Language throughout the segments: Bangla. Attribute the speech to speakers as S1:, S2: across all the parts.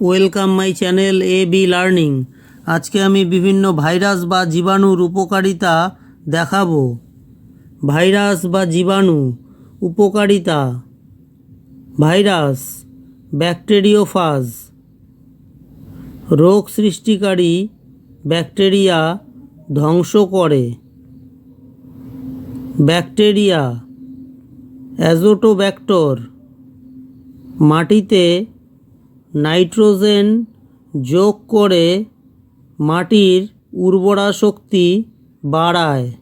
S1: Welcome my channel A B learning আজকে আমি বিভিন্ন ভাইরাস বা জীবাণুর উপকারিতা দেখাবো। ভাইরাস বা জীবাণু উপকারিতা। Virus, bacteriophage. রোগ সৃষ্টিকারী ব্যাকটেরিয়া ধ্বংস করে। ব্যাকটেরিয়া অ্যাজোটোব্যাক্টর মাটিতে নাইট্রোজেন যোগ করে মাটির উর্বরা শক্তি বাড়ায়।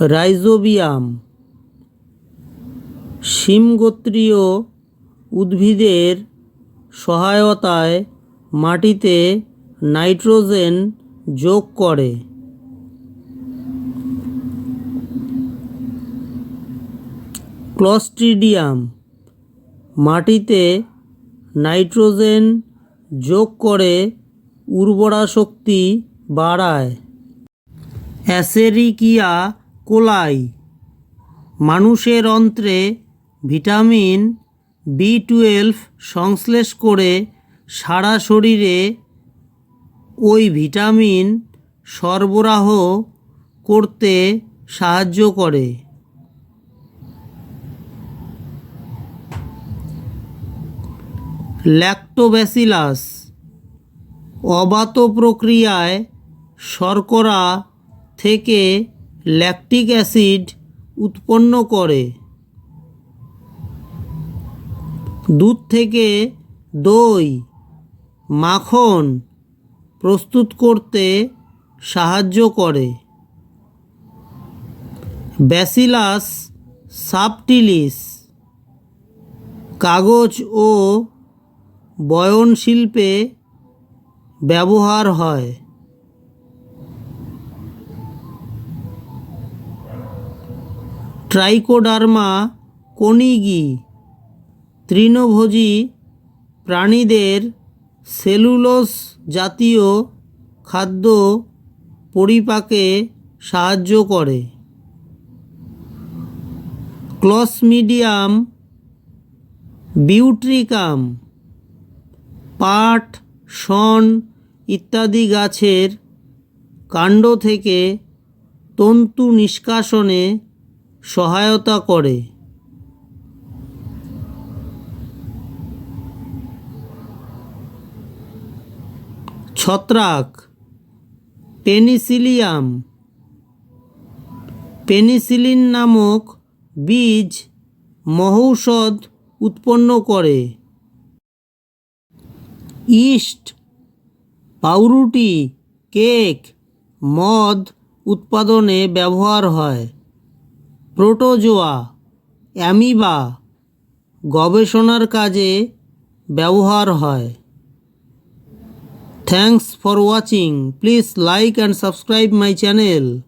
S1: রাইজোবিয়াম শিমগোত্রীয় উদ্ভিদের সহায়তায় মাটিতে নাইট্রোজেন যোগ করে। ক্লস্ট্রিডিয়াম মাটিতে নাইট্রোজেন যোগ করে উর্বরা শক্তি বাড়ায়। অ্যাসেরিকিয়া কোলাই, মানুষের অন্ত্রে ভিটামিন বি টুয়েলভ সংশ্লেষ করে সারা শরীরে ওই ভিটামিন সরবরাহ করতে সাহায্য করে। ল্যাক্টোব্যাসিলাস অবাত প্রক্রিয়ায় শর্করা থেকে ল্যাকটিক অ্যাসিড উৎপন্ন করে। দুধ থেকে দই, মাখন প্রস্তুত করতে সাহায্য করে। ব্যাসিলাস সাবটিলিস, কাগজ ও বয়ন শিল্পে ব্যবহার হয়। ট্রাইকোডার্মা কনিগি তৃণভোজী প্রাণীদের সেলুলোস জাতীয় খাদ্য পরিপাকে সাহায্য করে। ক্লসমিডিয়াম বিউট্রিকাম পাট, শন ইত্যাদি গাছের কাণ্ড থেকে তন্তু নিষ্কাশনে সহায়তা করে। ছত্রাক, পেনিসিলিয়াম। পেনিসিলিন নামক বীজ মহৌষধ উৎপন্ন করে। ইস্ট, পাউরুটি, কেক, মদ উৎপাদনে ব্যবহার হয়। প্রোটোজোয়া, অ্যামিবা গবেষণার কাজে ব্যবহার হয়। Thanks for watching. Please like and subscribe my channel.